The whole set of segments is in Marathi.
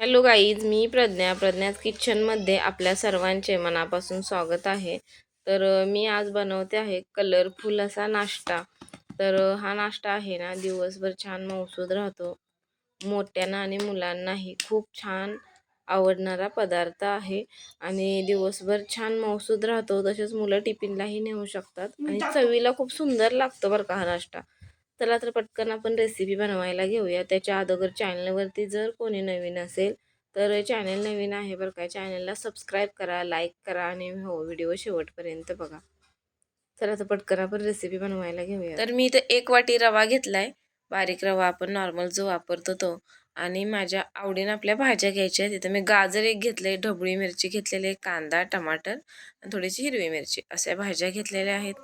हॅलो गाईज मी प्रज्ञा. प्रज्ञाच किचनमध्ये आपल्या सर्वांचे मनापासून स्वागत आहे. तर मी आज बनवते आहे कलरफुल असा नाश्ता. तर हा नाश्ता आहे ना दिवसभर छान मौसूद राहतो. मोठ्यांना आणि मुलांनाही खूप छान आवडणारा पदार्थ आहे. आणि दिवसभर छान मौसूद राहतो. तसेच मुलं टिफिनलाही नेऊ शकतात. आणि चवीला खूप सुंदर लागतो बरं का हा नाश्ता. चला तर पटकन आपण रेसिपी बनवायला घेऊया. त्याच्या अगोदर चॅनलवरती जर कोणी नवीन असेल तर चॅनल नवीन आहे बरं का चॅनलला सबस्क्राईब करा लाईक करा आणि हो व्हिडिओ शेवटपर्यंत बघा. चला तर पटकन आपण रेसिपी बनवायला घेऊया. तर मी इथं एक वाटी रवा घेतलाय. बारीक रवा आपण नॉर्मल जो वापरतो तो. आणि माझ्या आवडीनं आपल्या भाज्या घ्यायच्या आहेत. तिथं मी गाजर एक घेतले ढबळी मिरची घेतलेली कांदा टमाटर आणि थोडीशी हिरवी मिरची. अशा भाज्या घेतलेल्या आहेत.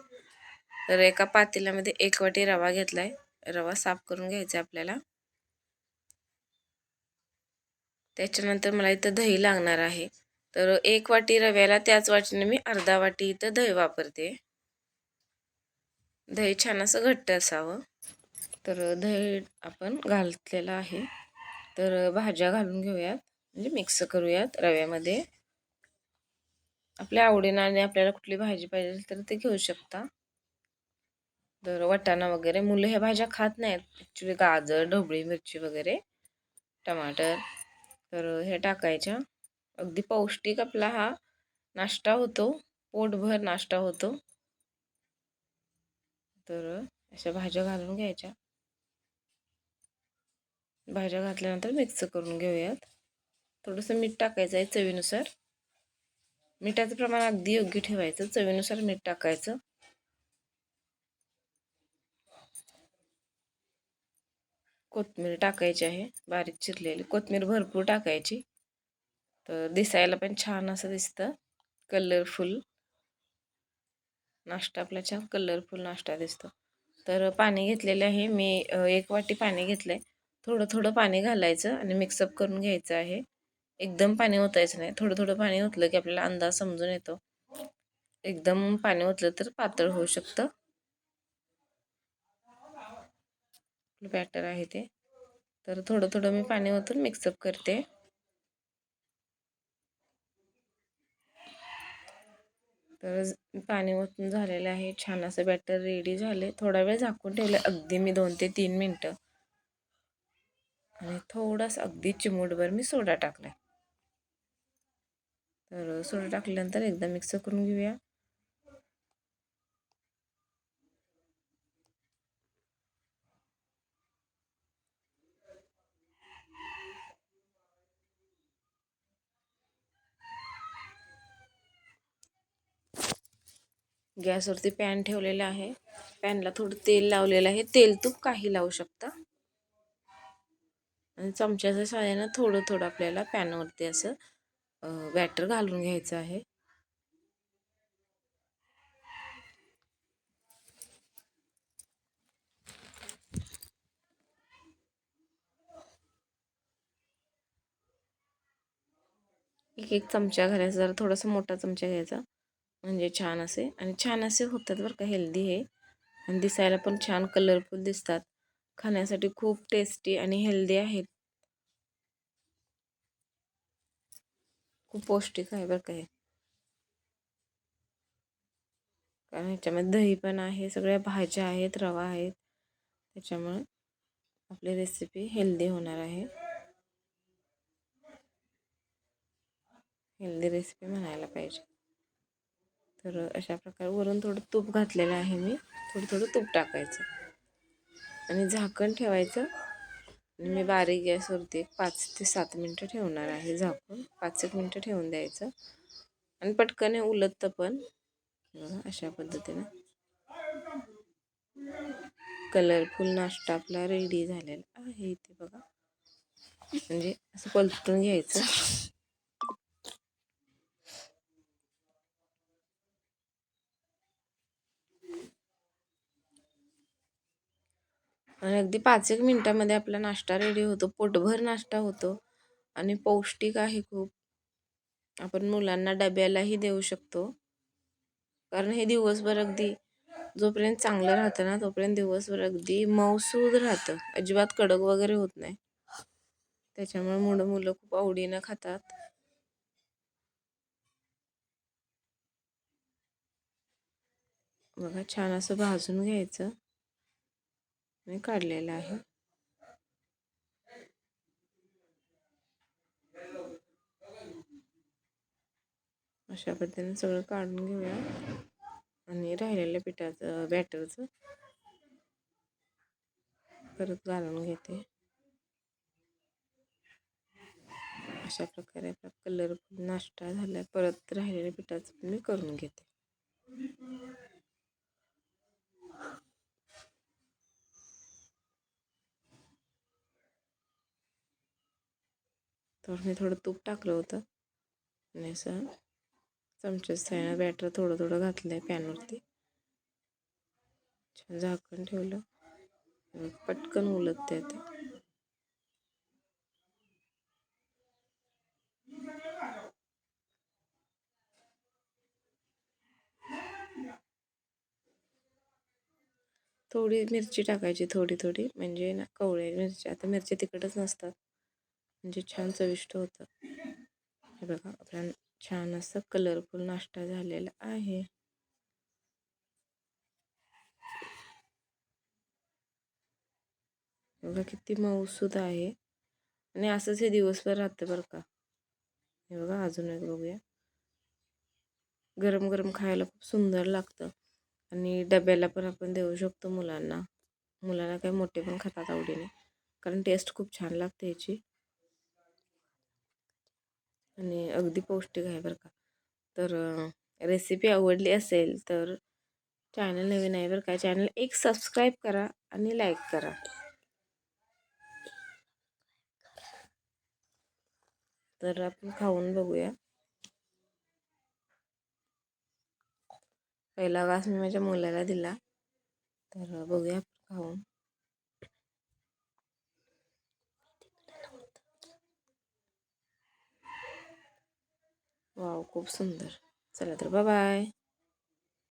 तर एका पातेल्यामध्ये एक वाटी रवा घेतलाय. रवा साफ करून घ्यायचा आपल्याला. त्याच्यानंतर मला इथं दही लागणार आहे. तर एक वाटी रव्याला त्याच वाटीने मी अर्धा वाटी इथं दही वापरते. दही छान असं घट्ट असावं. तर दही आपण घातलेलं आहे. तर भाज्या घालून घेऊयात. म्हणजे मिक्स करूयात रव्यामध्ये. आपल्या आवडीनं आणि आपल्याला कुठली भाजी पाहिजे तर ते घेऊ शकता. तर वाटाणा वगैरे. मुलं ह्या भाज्या खात नाहीत. ॲक्च्युली गाजर ढोबळी मिरची वगैरे टमाटर. तर हे टाकायच्या. अगदी पौष्टिक आपला हा नाश्ता होतो. पोटभर नाश्ता होतो. तर अशा भाज्या घालून घ्यायच्या. भाज्या घातल्यानंतर मिक्स करून घेऊयात. थोडंसं मीठ टाकायचं आहे चवीनुसार. मिठाचं प्रमाण अगदी योग्य ठेवायचं. चवीनुसार मीठ टाकायचं. कोथमीर टाकायची आहे बारीक चिरलेली कोथमीर भरपूर टाकायची. तर दिसायला पण छान असं दिसतं कलरफुल नाश्ता आपला छान कलरफुल नाश्ता दिसतो. तर पाणी घेतलेलं आहे मी एक वाटी पाणी घेतलं आहे थोडं थोडं पाणी घालायचं आणि मिक्सअप करून घ्यायचं आहे. एकदम पाणी ओतायचं नाही थोडं थोडं पाणी ओतलं की आपल्याला अंदाज समजून येतो. एकदम पाणी ओतलं तर पातळ होऊ शकतं. बॅटर आहे ते. तर थोडं थोडं मी पाणी ओतून मिक्सअप करते. तर पाणी ओतून झालेलं आहे. छान असं बॅटर रेडी झाले. थोडा वेळ झाकून ठेवलं. अगदी मी दोन ते तीन मिनटं. आणि थोडासा अगदी चिमूटभर मी सोडा टाकला तर सोडा टाकल्यानंतर एकदा मिक्स करून घेऊया. गॅसवरती पॅन ठेवलेला आहे. पॅनला थोडं तेल लावलेलं आहे. तेल तूप काही लावू शकता. आणि चमच्याच्या साह्यानं थोडं थोडं आपल्याला पॅनवरती असं बॅटर घालून घ्यायचं आहे. एक एक चमचा घालायचा. जरा थोडासा मोठा चमचा घ्यायचा. म्हणजे छान असे. आणि छान असे होतात बरं का हेल्दी हे. आणि दिसायला पण छान कलरफुल दिसतात. खाण्यासाठी खूप टेस्टी आणि हेल्दी आहेत. खूप पौष्टिक आहे बरं का हे. कारण ह्याच्यामध्ये दही पण आहे, सगळ्या भाज्या आहेत, रवा आहेत. त्याच्यामुळे आपली रेसिपी हेल्दी होणार आहे. हेल्दी रेसिपी म्हणायला पाहिजे. तर अशा प्रकारे वरून थोडं तूप घातलेलं आहे मी. थोडं थोडं तूप टाकायचं. आणि झाकण ठेवायचं. आणि मी बारीक गॅसवरती एक पाच ते सात मिनटं ठेवणार आहे झाकून. पाच एक मिनटं ठेवून द्यायचं. आणि पटकन हे उलटतं पण. अशा पद्धतीनं. कलरफुल नाश्ता आपला रेडी झालेला आहे इथे बघा. म्हणजे असं पलटून घ्यायचं. आणि अगदी पाच एक मिनटामध्ये आपला नाश्ता रेडी होतो. पोटभर नाश्ता होतो. आणि पौष्टिक आहे खूप. आपण मुलांना डब्यालाही देऊ शकतो. कारण हे दिवसभर अगदी जोपर्यंत चांगलं राहतं ना तोपर्यंत दिवसभर अगदी मऊसूद राहतं. अजिबात कडक वगैरे होत नाही. त्याच्यामुळे मुलं मुलं खूप आवडीनं खातात. बघा छान असं भाजून घ्यायचं. मी काढलेलं आहे. अशा पद्धतीने सगळं काढून घेऊया. आणि राहिलेल्या पिठाचं बॅटरचं परत घालून घेते. अशा प्रकारे आपला कलरफुल नाश्ता झाला परत राहिलेल्या पिठाचं मी करून घेते. तर मी थोडं तूप टाकलं होतं. आणि असं चमच्याच साईनं बॅटर थोडं थोडं घातलं आहे पॅनवरती छान झाकण ठेवलं. पटकन उलत ते. थोडी मिरची टाकायची थोडी थोडी. म्हणजे ना कवळे मिरची आता मिरची तिखटच नसतात. म्हणजे छान चविष्ट होतं. हे बघा आपला छान असं कलरफुल नाश्ता झालेला आहे. बघा किती मऊसूद आहे. आणि असंच हे दिवसभर राहतं बरं का. हे बघा अजून एक बघूया. गरम गरम खायला खूप सुंदर लागतं. आणि डब्याला पण आपण देऊ शकतो मुलांना. मुलांना काही मोठे पण खातात आवडीने. कारण टेस्ट खूप छान लागते याची. आणि अगदी पौष्टिक आहे बरं का. तर रेसिपी आवडली असेल तर चॅनल नवीन आहे बरं का चॅनल एक सबस्क्राईब करा आणि लाईक करा. तर आपण खाऊन बघूया. पहिला वास मी माझ्या मुलाला दिला. तर बघूया खाऊन. वाव खूप सुंदर. चला तर बाय